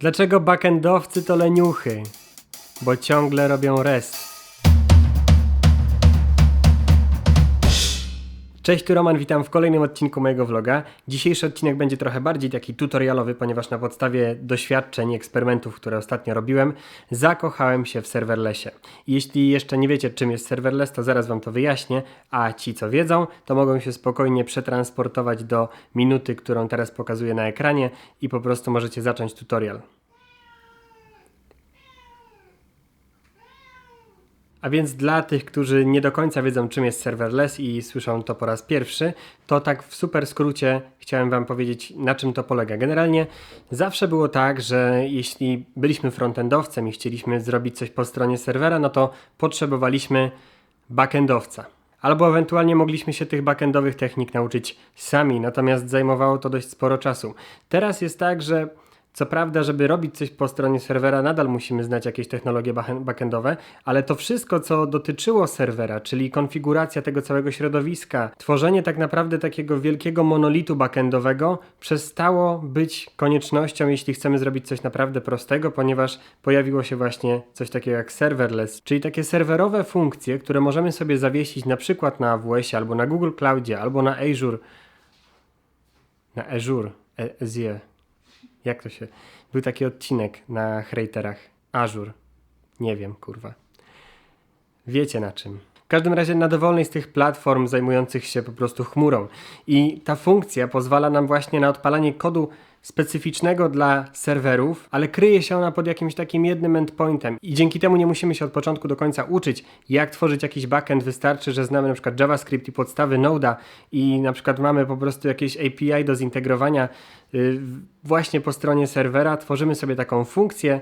Dlaczego backendowcy to leniuchy? Bo ciągle robią rest. Cześć, tu Roman, witam w kolejnym odcinku mojego vloga. Dzisiejszy odcinek będzie trochę bardziej taki tutorialowy, ponieważ na podstawie doświadczeń i eksperymentów, które ostatnio robiłem, zakochałem się w serverlessie. Jeśli jeszcze nie wiecie, czym jest serverless, to zaraz Wam to wyjaśnię, a ci, co wiedzą, to mogą się spokojnie przetransportować do minuty, którą teraz pokazuję na ekranie i po prostu możecie zacząć tutorial. A więc dla tych, którzy nie do końca wiedzą, czym jest serverless i słyszą to po raz pierwszy, to tak w super skrócie chciałem Wam powiedzieć, na czym to polega. Generalnie zawsze było tak, że jeśli byliśmy frontendowcem i chcieliśmy zrobić coś po stronie serwera, no to potrzebowaliśmy backendowca. Albo ewentualnie mogliśmy się tych backendowych technik nauczyć sami, natomiast zajmowało to dość sporo czasu. Teraz jest tak, że co prawda, żeby robić coś po stronie serwera, nadal musimy znać jakieś technologie backendowe, ale to wszystko, co dotyczyło serwera, czyli konfiguracja tego całego środowiska, tworzenie tak naprawdę takiego wielkiego monolitu backendowego, przestało być koniecznością, jeśli chcemy zrobić coś naprawdę prostego, ponieważ pojawiło się właśnie coś takiego jak serverless, czyli takie serwerowe funkcje, które możemy sobie zawiesić na przykład na AWS albo na Google Cloudzie, albo na Azure. Na Azure, e- Azure. Jak to się. Był taki odcinek na haterach. Azure. Nie wiem, kurwa. Wiecie na czym. W każdym razie na dowolnej z tych platform zajmujących się po prostu chmurą. I ta funkcja pozwala nam właśnie na odpalanie kodu specyficznego dla serwerów, ale kryje się ona pod jakimś takim jednym endpointem i dzięki temu nie musimy się od początku do końca uczyć, jak tworzyć jakiś backend. Wystarczy, że znamy na przykład JavaScript i podstawy Node'a i na przykład mamy po prostu jakieś API do zintegrowania y, właśnie po stronie serwera, tworzymy sobie taką funkcję,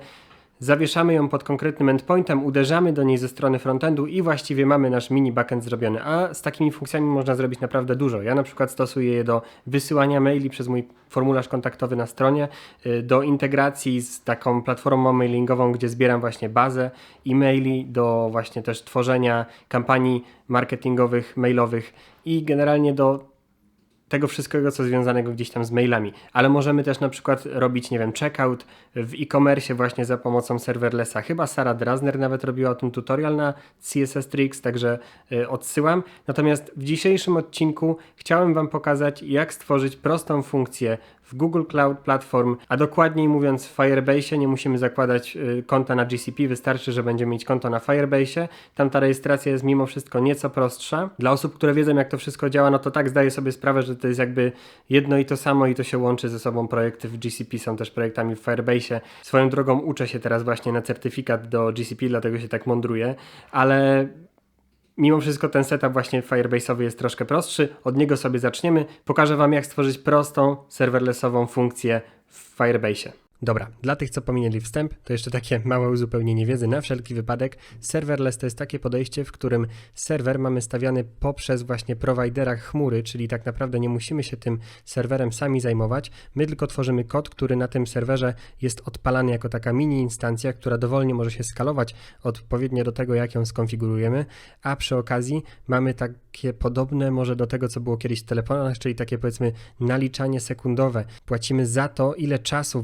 Zawieszamy ją pod konkretnym endpointem, uderzamy do niej ze strony frontendu i właściwie mamy nasz mini backend zrobiony. A z takimi funkcjami można zrobić naprawdę dużo. Ja na przykład stosuję je do wysyłania maili przez mój formularz kontaktowy na stronie, y, do integracji z taką platformą mailingową, gdzie zbieram właśnie bazę e-maili, do właśnie też tworzenia kampanii marketingowych, mailowych i generalnie do tego wszystkiego, co związanego gdzieś tam z mailami. Ale możemy też na przykład robić, nie wiem, checkout w e-commerce właśnie za pomocą serverlessa. Chyba Sara Drasner nawet robiła o tym tutorial na CSS Tricks, także y, odsyłam. Natomiast w dzisiejszym odcinku chciałem Wam pokazać, jak stworzyć prostą funkcję w Google Cloud Platform, a dokładniej mówiąc w Firebase nie musimy zakładać y, konta na GCP, wystarczy, że będziemy mieć konto na Firebase. Tam ta rejestracja jest mimo wszystko nieco prostsza. Dla osób, które wiedzą jak to wszystko działa, no to tak zdaję sobie sprawę, że to jest jakby jedno i to samo i to się łączy ze sobą. Projekty w GCP są też projektami w Firebase. Swoją drogą uczę się teraz właśnie na certyfikat do GCP, dlatego się tak mądruję, ale Mimo wszystko ten setup właśnie Firebase'owy jest troszkę prostszy. Od niego sobie zaczniemy. Pokażę Wam jak stworzyć prostą serverlessową funkcję w Firebase. Dobra, dla tych, co pominęli wstęp, to jeszcze takie małe uzupełnienie wiedzy na wszelki wypadek. Serverless to jest takie podejście, w którym serwer mamy stawiany poprzez właśnie prowajdera chmury, czyli tak naprawdę nie musimy się tym serwerem sami zajmować. My tylko tworzymy kod, który na tym serwerze jest odpalany jako taka mini instancja, która dowolnie może się skalować odpowiednio do tego, jak ją skonfigurujemy, a przy okazji mamy takie podobne może do tego, co było kiedyś w telefonach, czyli takie powiedzmy naliczanie sekundowe. Płacimy za to, ile czasu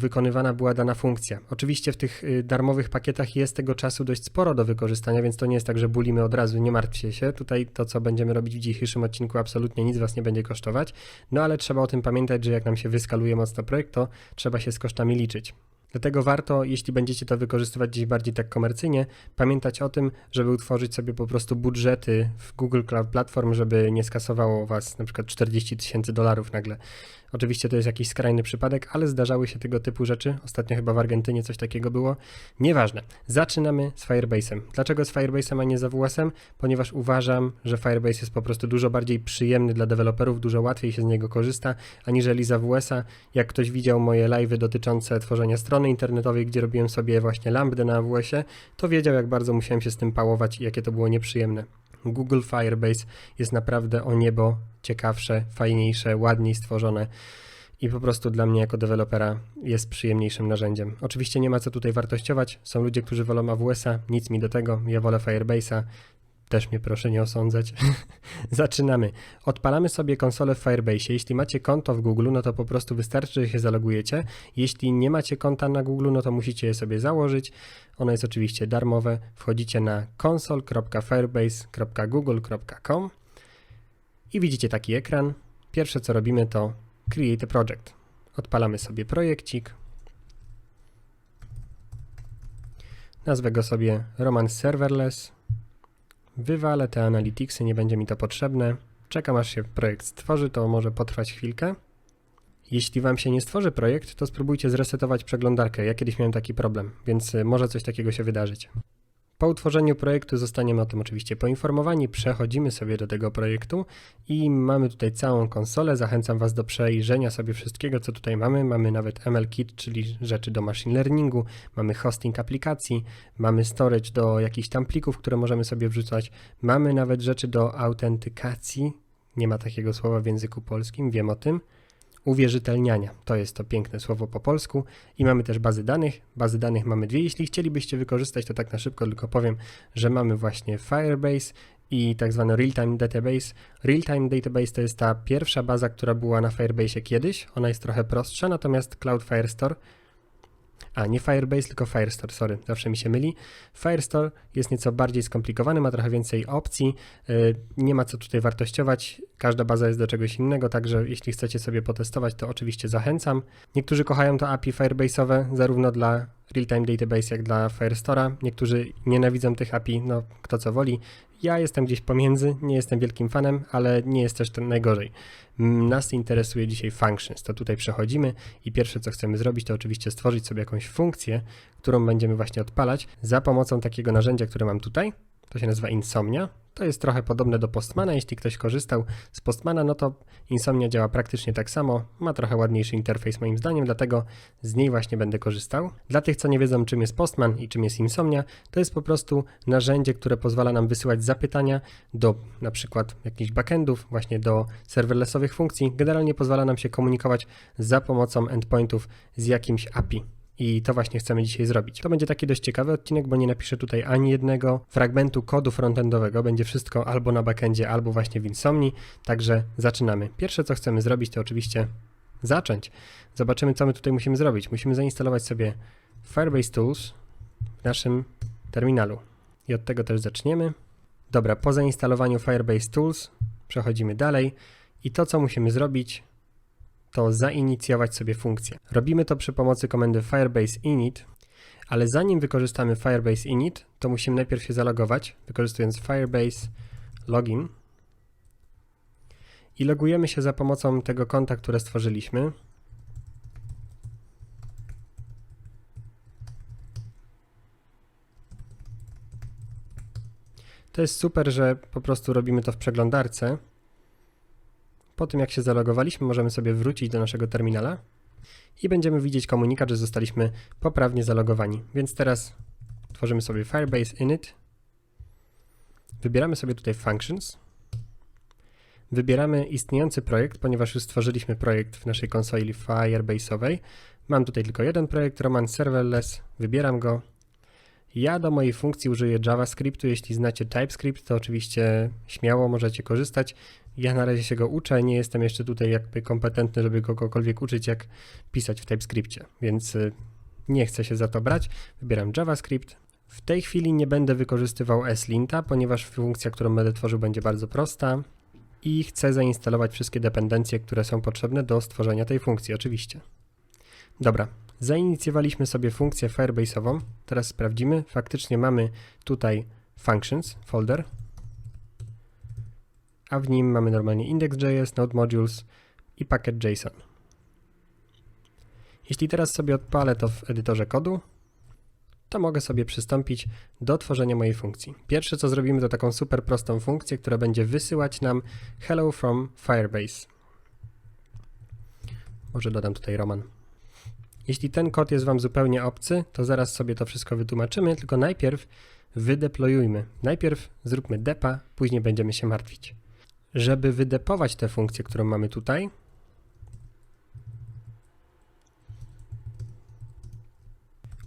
była dana funkcja. Oczywiście w tych y, darmowych pakietach jest tego czasu dość sporo do wykorzystania, więc to nie jest tak, że bulimy od razu, nie martwcie się. Tutaj to, co będziemy robić w dzisiejszym odcinku, absolutnie nic Was nie będzie kosztować. No ale trzeba o tym pamiętać, że jak nam się wyskaluje mocno projekt, to trzeba się z kosztami liczyć. Dlatego warto, jeśli będziecie to wykorzystywać gdzieś bardziej tak komercyjnie, pamiętać o tym, żeby utworzyć sobie po prostu budżety w Google Cloud Platform, żeby nie skasowało was na przykład 40 tysięcy dolarów nagle. Oczywiście to jest jakiś skrajny przypadek, ale zdarzały się tego typu rzeczy. Ostatnio chyba w Argentynie coś takiego było. Nieważne. Zaczynamy z Firebase'em. Dlaczego z Firebase'em, a nie z AWS-em? Ponieważ uważam, że Firebase jest po prostu dużo bardziej przyjemny dla deweloperów, dużo łatwiej się z niego korzysta, aniżeli z AWS-a. Jak ktoś widział moje live'y dotyczące tworzenia strony internetowej, gdzie robiłem sobie właśnie lambdę na AWS-ie, to wiedział, jak bardzo musiałem się z tym pałować i jakie to było nieprzyjemne. Google Firebase jest naprawdę o niebo ciekawsze, fajniejsze, ładniej stworzone i po prostu dla mnie jako dewelopera jest przyjemniejszym narzędziem. Oczywiście nie ma co tutaj wartościować. Są ludzie, którzy wolą AWS-a, nic mi do tego. Ja wolę Firebase'a. Też mnie proszę nie osądzać. Zaczynamy. Odpalamy sobie konsolę w Firebase. Jeśli macie konto w Google, no to po prostu wystarczy, że się zalogujecie. Jeśli nie macie konta na Google, no to musicie je sobie założyć. Ono jest oczywiście darmowe. Wchodzicie na console.firebase.google.com i widzicie taki ekran. Pierwsze co robimy to Create a Project. Odpalamy sobie projekcik. Nazwę go sobie Roman Serverless. Wywalę te analyticsy, nie będzie mi to potrzebne. Czekam aż się projekt stworzy, to może potrwać chwilkę. Jeśli Wam się nie stworzy projekt, to spróbujcie zresetować przeglądarkę. Ja kiedyś miałem taki problem, więc y, może coś takiego się wydarzyć. Po utworzeniu projektu zostaniemy o tym oczywiście poinformowani, przechodzimy sobie do tego projektu i mamy tutaj całą konsolę. Zachęcam Was do przejrzenia sobie wszystkiego, co tutaj mamy. Mamy nawet ML-Kit, czyli rzeczy do machine learningu, mamy hosting aplikacji, mamy storage do jakichś tam plików, które możemy sobie wrzucać, mamy nawet rzeczy do autentykacji. Nie ma takiego słowa w języku polskim, wiem o tym uwierzytelniania. To jest to piękne słowo po polsku. I mamy też bazy danych. Bazy danych mamy dwie. Jeśli chcielibyście wykorzystać, to tak na szybko tylko powiem, że mamy właśnie Firebase i tak zwany Real-Time Database. Real-Time Database to jest ta pierwsza baza, która była na Firebase kiedyś. Ona jest trochę prostsza, natomiast Cloud Firestore a, nie Firebase, tylko Firestore, sorry, zawsze mi się myli. Firestore jest nieco bardziej skomplikowany, ma trochę więcej opcji, yy, nie ma co tutaj wartościować, każda baza jest do czegoś innego, także jeśli chcecie sobie potestować, to oczywiście zachęcam. Niektórzy kochają to API Firebase'owe, zarówno dla Real-Time Database, jak dla Firestore'a. Niektórzy nienawidzą tych API, no kto co woli. Ja jestem gdzieś pomiędzy, nie jestem wielkim fanem, ale nie jest też to najgorzej. Nas interesuje dzisiaj functions, to tutaj przechodzimy i pierwsze co chcemy zrobić to oczywiście stworzyć sobie jakąś funkcję, którą będziemy właśnie odpalać za pomocą takiego narzędzia, które mam tutaj. To się nazywa Insomnia. To jest trochę podobne do Postmana. Jeśli ktoś korzystał z Postmana, no to Insomnia działa praktycznie tak samo. Ma trochę ładniejszy interfejs moim zdaniem, dlatego z niej właśnie będę korzystał. Dla tych, co nie wiedzą, czym jest Postman i czym jest Insomnia, to jest po prostu narzędzie, które pozwala nam wysyłać zapytania do na przykład jakichś backendów, właśnie do serverlessowych funkcji. Generalnie pozwala nam się komunikować za pomocą endpointów z jakimś API. I to właśnie chcemy dzisiaj zrobić. To będzie taki dość ciekawy odcinek, bo nie napiszę tutaj ani jednego fragmentu kodu frontendowego. Będzie wszystko albo na backendzie, albo właśnie w Insomni. Także zaczynamy. Pierwsze, co chcemy zrobić, to oczywiście zacząć. Zobaczymy, co my tutaj musimy zrobić. Musimy zainstalować sobie Firebase Tools w naszym terminalu. I od tego też zaczniemy. Dobra, po zainstalowaniu Firebase Tools przechodzimy dalej. I to, co musimy zrobić, to zainicjować sobie funkcję. Robimy to przy pomocy komendy firebase init, ale zanim wykorzystamy firebase init, to musimy najpierw się zalogować, wykorzystując firebase login i logujemy się za pomocą tego konta, które stworzyliśmy. To jest super, że po prostu robimy to w przeglądarce. Po tym jak się zalogowaliśmy, możemy sobie wrócić do naszego terminala i będziemy widzieć komunikat, że zostaliśmy poprawnie zalogowani. Więc teraz tworzymy sobie Firebase init, wybieramy sobie tutaj Functions, wybieramy istniejący projekt, ponieważ już stworzyliśmy projekt w naszej konsoli Firebase'owej. Mam tutaj tylko jeden projekt, Roman Serverless, wybieram go. Ja do mojej funkcji użyję JavaScriptu, jeśli znacie TypeScript, to oczywiście śmiało możecie korzystać. Ja na razie się go uczę, nie jestem jeszcze tutaj jakby kompetentny, żeby kogokolwiek uczyć, jak pisać w TypeScriptie, więc y, nie chcę się za to brać. Wybieram JavaScript. W tej chwili nie będę wykorzystywał slinta, ponieważ funkcja, którą będę tworzył, będzie bardzo prosta i chcę zainstalować wszystkie dependencje, które są potrzebne do stworzenia tej funkcji, oczywiście. Dobra, zainicjowaliśmy sobie funkcję Firebase'ową. Teraz sprawdzimy. Faktycznie mamy tutaj functions folder, a w nim mamy normalnie index.js, node modules i packet JSON. Jeśli teraz sobie odpalę to w edytorze kodu, to mogę sobie przystąpić do tworzenia mojej funkcji. Pierwsze co zrobimy to taką super prostą funkcję, która będzie wysyłać nam hello from Firebase. Może dodam tutaj Roman. Jeśli ten kod jest Wam zupełnie obcy, to zaraz sobie to wszystko wytłumaczymy, tylko najpierw wydeployujmy. Najpierw zróbmy depa, później będziemy się martwić. Żeby wydepować tę funkcję, którą mamy tutaj,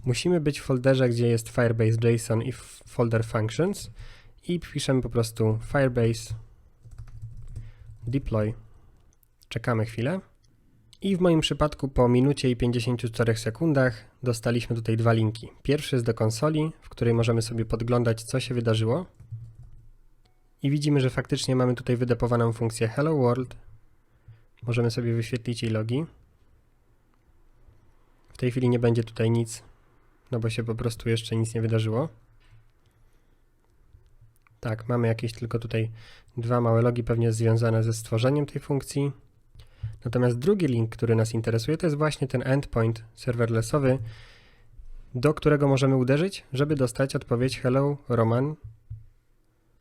musimy być w folderze, gdzie jest Firebase JSON i folder Functions i wpiszemy po prostu Firebase deploy. Czekamy chwilę. I w moim przypadku po minucie i 54 sekundach dostaliśmy tutaj dwa linki. Pierwszy jest do konsoli, w której możemy sobie podglądać, co się wydarzyło. I widzimy, że faktycznie mamy tutaj wydepowaną funkcję Hello World. Możemy sobie wyświetlić jej logi. W tej chwili nie będzie tutaj nic, no bo się po prostu jeszcze nic nie wydarzyło. Tak, mamy jakieś tylko tutaj dwa małe logi, pewnie związane ze stworzeniem tej funkcji. Natomiast drugi link, który nas interesuje, to jest właśnie ten endpoint serverlessowy, do którego możemy uderzyć, żeby dostać odpowiedź Hello Roman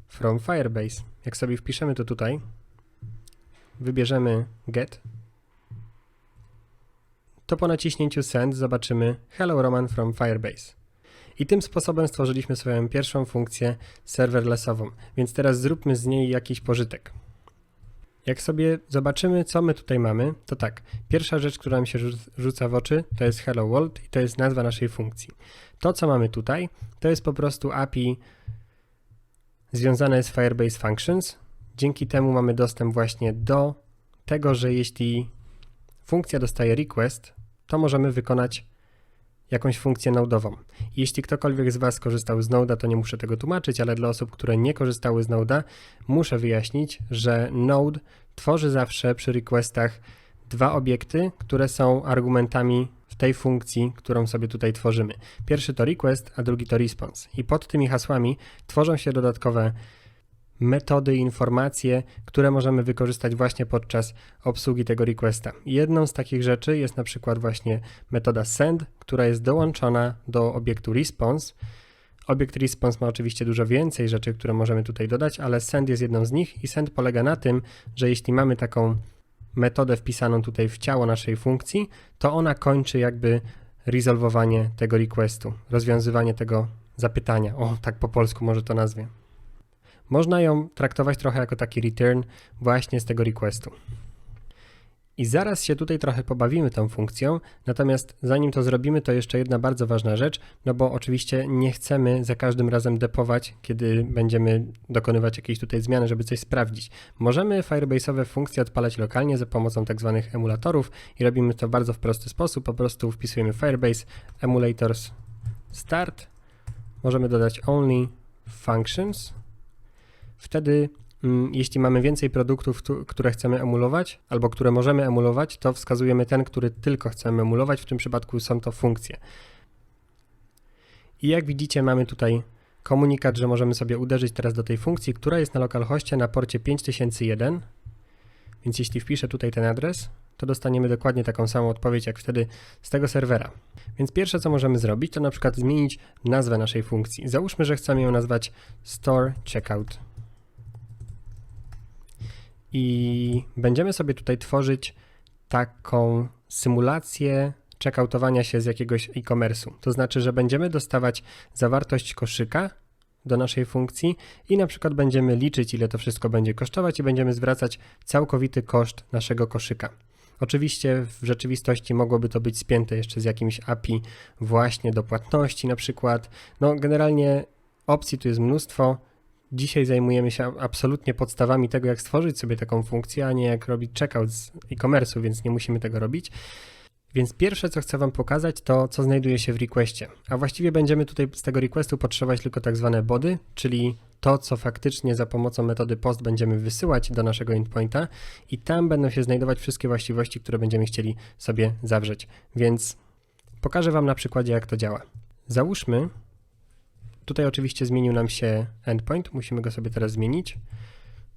from Firebase. Jak sobie wpiszemy to tutaj, wybierzemy get, to po naciśnięciu send zobaczymy Hello Roman from Firebase. I tym sposobem stworzyliśmy swoją pierwszą funkcję serverlessową, więc teraz zróbmy z niej jakiś pożytek. Jak sobie zobaczymy, co my tutaj mamy, to tak, pierwsza rzecz, która mi się rzu- rzuca w oczy, to jest Hello World i to jest nazwa naszej funkcji. To, co mamy tutaj, to jest po prostu API związane z Firebase Functions. Dzięki temu mamy dostęp właśnie do tego, że jeśli funkcja dostaje request, to możemy wykonać jakąś funkcję nodową. Jeśli ktokolwiek z Was korzystał z Node'a, to nie muszę tego tłumaczyć, ale dla osób, które nie korzystały z Node'a, muszę wyjaśnić, że Node tworzy zawsze przy requestach dwa obiekty, które są argumentami w tej funkcji, którą sobie tutaj tworzymy. Pierwszy to request, a drugi to response. I pod tymi hasłami tworzą się dodatkowe metody, informacje, które możemy wykorzystać właśnie podczas obsługi tego requesta. Jedną z takich rzeczy jest na przykład właśnie metoda send, która jest dołączona do obiektu response. Obiekt response ma oczywiście dużo więcej rzeczy, które możemy tutaj dodać, ale send jest jedną z nich i send polega na tym, że jeśli mamy taką metodę wpisaną tutaj w ciało naszej funkcji, to ona kończy jakby resolwowanie tego requestu, rozwiązywanie tego zapytania. O, tak po polsku może to nazwie. Można ją traktować trochę jako taki return właśnie z tego requestu. I zaraz się tutaj trochę pobawimy tą funkcją, natomiast zanim to zrobimy, to jeszcze jedna bardzo ważna rzecz, no bo oczywiście nie chcemy za każdym razem depować, kiedy będziemy dokonywać jakiejś tutaj zmiany, żeby coś sprawdzić. Możemy Firebase'owe funkcje odpalać lokalnie za pomocą tak zwanych emulatorów i robimy to bardzo w prosty sposób, po prostu wpisujemy Firebase emulators start, możemy dodać only functions, Wtedy, mm, jeśli mamy więcej produktów, które chcemy emulować, albo które możemy emulować, to wskazujemy ten, który tylko chcemy emulować. W tym przypadku są to funkcje. I jak widzicie, mamy tutaj komunikat, że możemy sobie uderzyć teraz do tej funkcji, która jest na localhoście na porcie 5001. Więc jeśli wpiszę tutaj ten adres, to dostaniemy dokładnie taką samą odpowiedź jak wtedy z tego serwera. Więc pierwsze co możemy zrobić, to na przykład zmienić nazwę naszej funkcji. Załóżmy, że chcemy ją nazwać store checkout i będziemy sobie tutaj tworzyć taką symulację checkoutowania się z jakiegoś e-commerce'u. To znaczy, że będziemy dostawać zawartość koszyka do naszej funkcji i na przykład będziemy liczyć, ile to wszystko będzie kosztować i będziemy zwracać całkowity koszt naszego koszyka. Oczywiście w rzeczywistości mogłoby to być spięte jeszcze z jakimś API właśnie do płatności na przykład. No generalnie opcji tu jest mnóstwo. Dzisiaj zajmujemy się absolutnie podstawami tego, jak stworzyć sobie taką funkcję, a nie jak robić checkout z e-commerce'u, więc nie musimy tego robić. Więc pierwsze, co chcę Wam pokazać, to co znajduje się w requestie. A właściwie będziemy tutaj z tego requestu potrzebować tylko tak zwane body, czyli to, co faktycznie za pomocą metody post będziemy wysyłać do naszego endpointa i tam będą się znajdować wszystkie właściwości, które będziemy chcieli sobie zawrzeć. Więc pokażę Wam na przykładzie, jak to działa. Załóżmy, Tutaj oczywiście zmienił nam się endpoint, musimy go sobie teraz zmienić.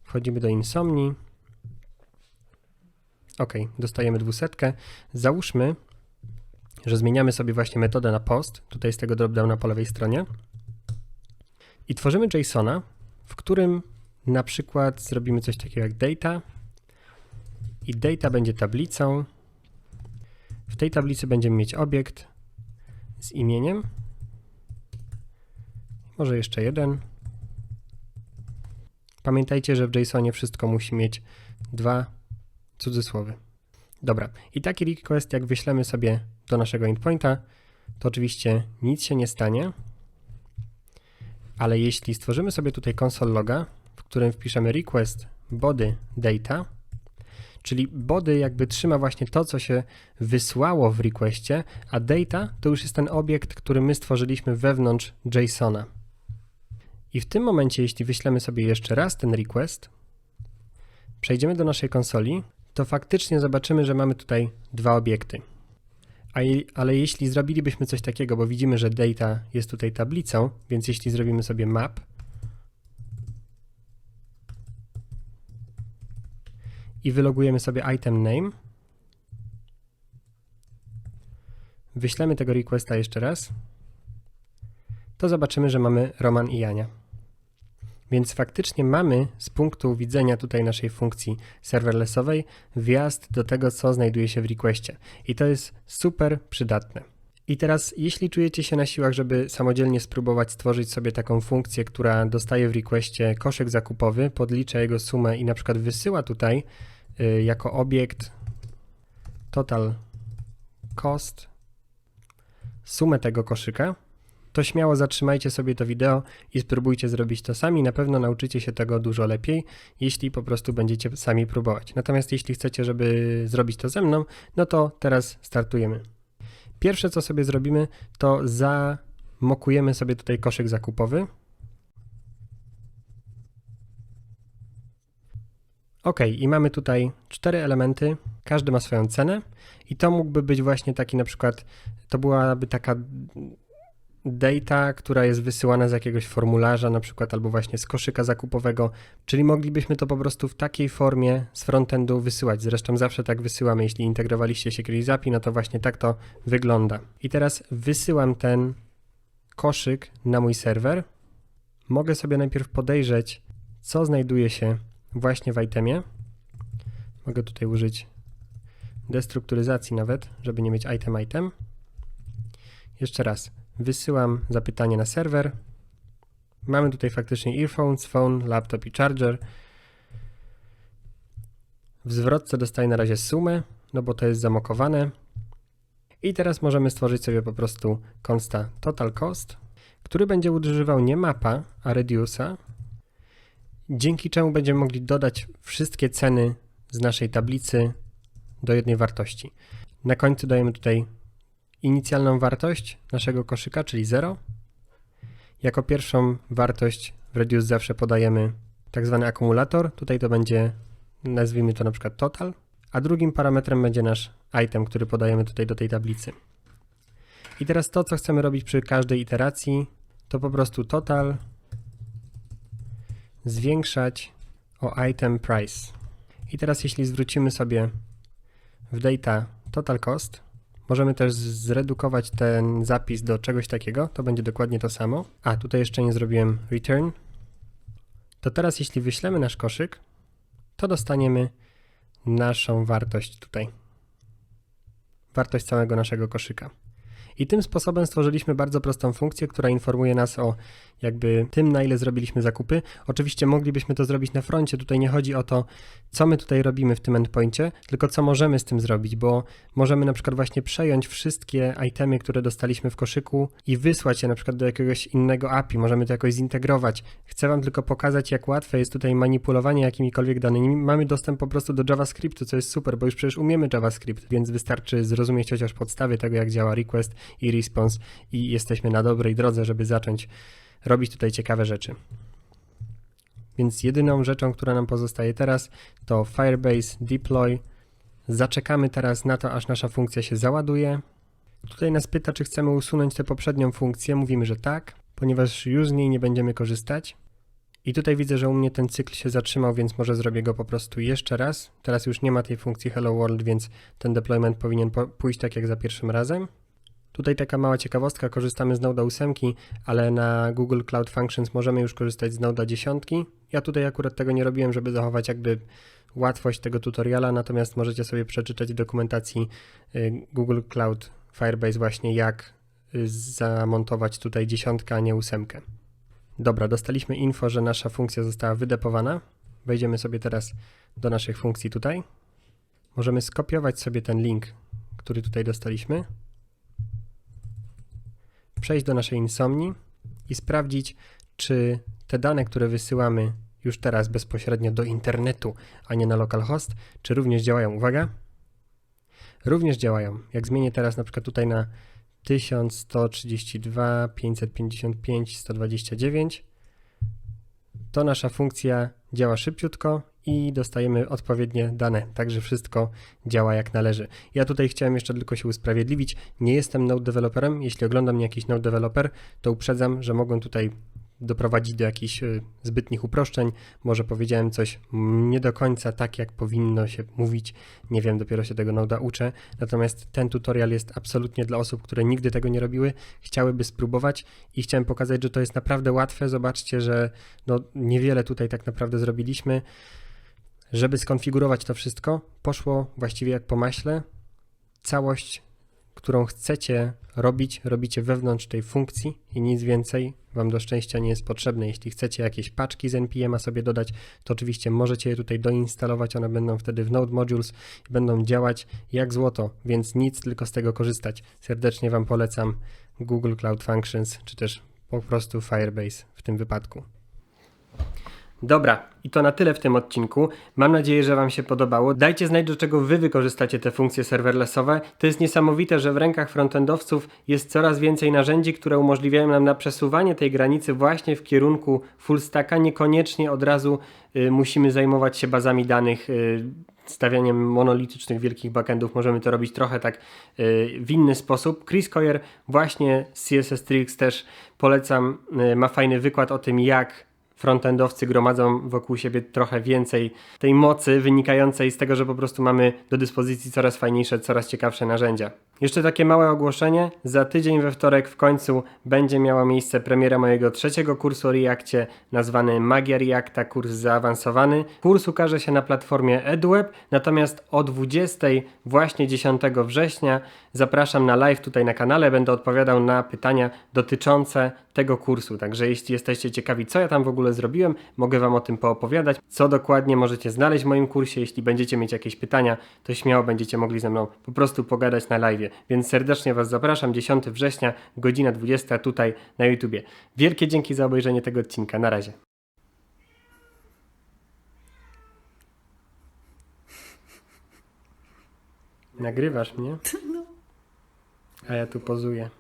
Wchodzimy do Insomni. OK, dostajemy dwusetkę. Załóżmy, że zmieniamy sobie właśnie metodę na post, tutaj z tego dropdowna po lewej stronie. I tworzymy JSONa, w którym na przykład zrobimy coś takiego jak data i data będzie tablicą. W tej tablicy będziemy mieć obiekt z imieniem może jeszcze jeden. Pamiętajcie, że w JSONie wszystko musi mieć dwa cudzysłowy. Dobra, i taki request, jak wyślemy sobie do naszego endpointa, to oczywiście nic się nie stanie, Ale jeśli stworzymy sobie tutaj console loga, w którym wpiszemy request body data, czyli body jakby trzyma właśnie to, co się wysłało w requestie, a data to już jest ten obiekt, który my stworzyliśmy wewnątrz JSONa. I w tym momencie, jeśli wyślemy sobie jeszcze raz ten request, przejdziemy do naszej konsoli, to faktycznie zobaczymy, że mamy tutaj dwa obiekty. Ale jeśli zrobilibyśmy coś takiego, bo widzimy, że data jest tutaj tablicą, więc jeśli zrobimy sobie map i wylogujemy sobie item name, wyślemy tego requesta jeszcze raz, to zobaczymy, że mamy Roman i Jania. Więc faktycznie mamy z punktu widzenia tutaj naszej funkcji serverlessowej wjazd do tego, co znajduje się w requestie. I to jest super przydatne. I teraz, jeśli czujecie się na siłach, żeby samodzielnie spróbować stworzyć sobie taką funkcję, która dostaje w requestie koszyk zakupowy, podlicza jego sumę i na przykład wysyła tutaj y, jako obiekt total cost sumę tego koszyka, to śmiało zatrzymajcie sobie to wideo i spróbujcie zrobić to sami. Na pewno nauczycie się tego dużo lepiej, jeśli po prostu będziecie sami próbować. Natomiast jeśli chcecie, żeby zrobić to ze mną, no to teraz startujemy. Pierwsze, co sobie zrobimy, to zamokujemy sobie tutaj koszyk zakupowy. Ok, i mamy tutaj cztery elementy, każdy ma swoją cenę i to mógłby być właśnie taki na przykład, to byłaby taka data, która jest wysyłana z jakiegoś formularza, na przykład albo właśnie z koszyka zakupowego, czyli moglibyśmy to po prostu w takiej formie z frontendu wysyłać. Zresztą zawsze tak wysyłamy, jeśli integrowaliście się kiedyś z API, no to właśnie tak to wygląda. I teraz wysyłam ten koszyk na mój serwer. Mogę sobie najpierw podejrzeć, co znajduje się właśnie w itemie. Mogę tutaj użyć destrukturyzacji nawet, żeby nie mieć item item. Jeszcze raz, wysyłam zapytanie na serwer. Mamy tutaj faktycznie earphones, phone, laptop i charger. W zwrotce dostaję na razie sumę, no bo to jest zamokowane. I teraz możemy stworzyć sobie po prostu consta total cost, który będzie używał nie mapa, a reduce'a, dzięki czemu będziemy mogli dodać wszystkie ceny z naszej tablicy do jednej wartości. Na końcu dajemy tutaj inicjalną wartość naszego koszyka, czyli 0. Jako pierwszą wartość w Reduce zawsze podajemy tak zwany akumulator. Tutaj to będzie, nazwijmy to na przykład total, a drugim parametrem będzie nasz item, który podajemy tutaj do tej tablicy. I teraz to, co chcemy robić przy każdej iteracji, to po prostu total zwiększać o item price. I teraz jeśli zwrócimy sobie w data total cost, Możemy też zredukować ten zapis do czegoś takiego, to będzie dokładnie to samo. A, tutaj jeszcze nie zrobiłem return. To teraz jeśli wyślemy nasz koszyk, to dostaniemy naszą wartość tutaj. Wartość całego naszego koszyka. I tym sposobem stworzyliśmy bardzo prostą funkcję, która informuje nas o jakby tym, na ile zrobiliśmy zakupy. Oczywiście moglibyśmy to zrobić na froncie. Tutaj nie chodzi o to, co my tutaj robimy w tym endpoincie, tylko co możemy z tym zrobić, bo możemy na przykład właśnie przejąć wszystkie itemy, które dostaliśmy w koszyku i wysłać je na przykład do jakiegoś innego API. Możemy to jakoś zintegrować. Chcę Wam tylko pokazać, jak łatwe jest tutaj manipulowanie jakimikolwiek danymi. Mamy dostęp po prostu do JavaScriptu, co jest super, bo już przecież umiemy JavaScript, więc wystarczy zrozumieć chociaż podstawy tego, jak działa request i response i jesteśmy na dobrej drodze, żeby zacząć robić tutaj ciekawe rzeczy. Więc jedyną rzeczą, która nam pozostaje teraz, to Firebase deploy. Zaczekamy teraz na to, aż nasza funkcja się załaduje. Tutaj nas pyta, czy chcemy usunąć tę poprzednią funkcję. Mówimy, że tak, ponieważ już z niej nie będziemy korzystać. I tutaj widzę, że u mnie ten cykl się zatrzymał, więc może zrobię go po prostu jeszcze raz. Teraz już nie ma tej funkcji Hello World, więc ten deployment powinien pójść tak jak za pierwszym razem. Tutaj taka mała ciekawostka, korzystamy z Node 8, ale na Google Cloud Functions możemy już korzystać z Node 10. Ja tutaj akurat tego nie robiłem, żeby zachować jakby łatwość tego tutoriala, natomiast możecie sobie przeczytać w dokumentacji y, Google Cloud Firebase właśnie jak y, zamontować tutaj dziesiątkę, a nie ósemkę. Dobra, dostaliśmy info, że nasza funkcja została wydepowana. Wejdziemy sobie teraz do naszych funkcji tutaj. Możemy skopiować sobie ten link, który tutaj dostaliśmy przejść do naszej insomni i sprawdzić, czy te dane, które wysyłamy już teraz bezpośrednio do internetu, a nie na localhost, czy również działają. Uwaga. Również działają. Jak zmienię teraz na przykład tutaj na 1132, 555, 129, to nasza funkcja działa szybciutko i dostajemy odpowiednie dane, także wszystko działa jak należy. Ja tutaj chciałem jeszcze tylko się usprawiedliwić. Nie jestem node developerem. Jeśli ogląda mnie jakiś node developer, to uprzedzam, że mogłem tutaj doprowadzić do jakichś y, zbytnich uproszczeń. Może powiedziałem coś nie do końca tak, jak powinno się mówić. Nie wiem, dopiero się tego Node'a uczę. Natomiast ten tutorial jest absolutnie dla osób, które nigdy tego nie robiły, chciałyby spróbować i chciałem pokazać, że to jest naprawdę łatwe. Zobaczcie, że no, niewiele tutaj tak naprawdę zrobiliśmy. Żeby skonfigurować to wszystko, poszło właściwie jak po maśle. Całość, którą chcecie robić, robicie wewnątrz tej funkcji i nic więcej Wam do szczęścia nie jest potrzebne. Jeśli chcecie jakieś paczki z NPM sobie dodać, to oczywiście możecie je tutaj doinstalować. One będą wtedy w Node Modules i będą działać jak złoto, więc nic, tylko z tego korzystać. Serdecznie Wam polecam Google Cloud Functions, czy też po prostu Firebase w tym wypadku. Dobra, i to na tyle w tym odcinku. Mam nadzieję, że Wam się podobało. Dajcie znać, do czego Wy wykorzystacie te funkcje serverlessowe. To jest niesamowite, że w rękach frontendowców jest coraz więcej narzędzi, które umożliwiają nam na przesuwanie tej granicy właśnie w kierunku full stacka. Niekoniecznie od razu y, musimy zajmować się bazami danych. Y, stawianiem monolitycznych wielkich backendów możemy to robić trochę tak y, w inny sposób. Chris Coyer właśnie z CSS Tricks też polecam, y, ma fajny wykład o tym jak frontendowcy gromadzą wokół siebie trochę więcej tej mocy wynikającej z tego, że po prostu mamy do dyspozycji coraz fajniejsze, coraz ciekawsze narzędzia. Jeszcze takie małe ogłoszenie. Za tydzień we wtorek w końcu będzie miała miejsce premiera mojego trzeciego kursu o Reakcie nazwany Magia Reacta, kurs zaawansowany. Kurs ukaże się na platformie EduWeb, natomiast o 20 właśnie 10 września zapraszam na live tutaj na kanale. Będę odpowiadał na pytania dotyczące tego kursu. Także jeśli jesteście ciekawi, co ja tam w ogóle zrobiłem, mogę Wam o tym poopowiadać. Co dokładnie możecie znaleźć w moim kursie. Jeśli będziecie mieć jakieś pytania, to śmiało będziecie mogli ze mną po prostu pogadać na live. Więc serdecznie Was zapraszam. 10 września, godzina 20 tutaj na YouTubie. Wielkie dzięki za obejrzenie tego odcinka. Na razie. Nagrywasz mnie? A ja tu pozuję.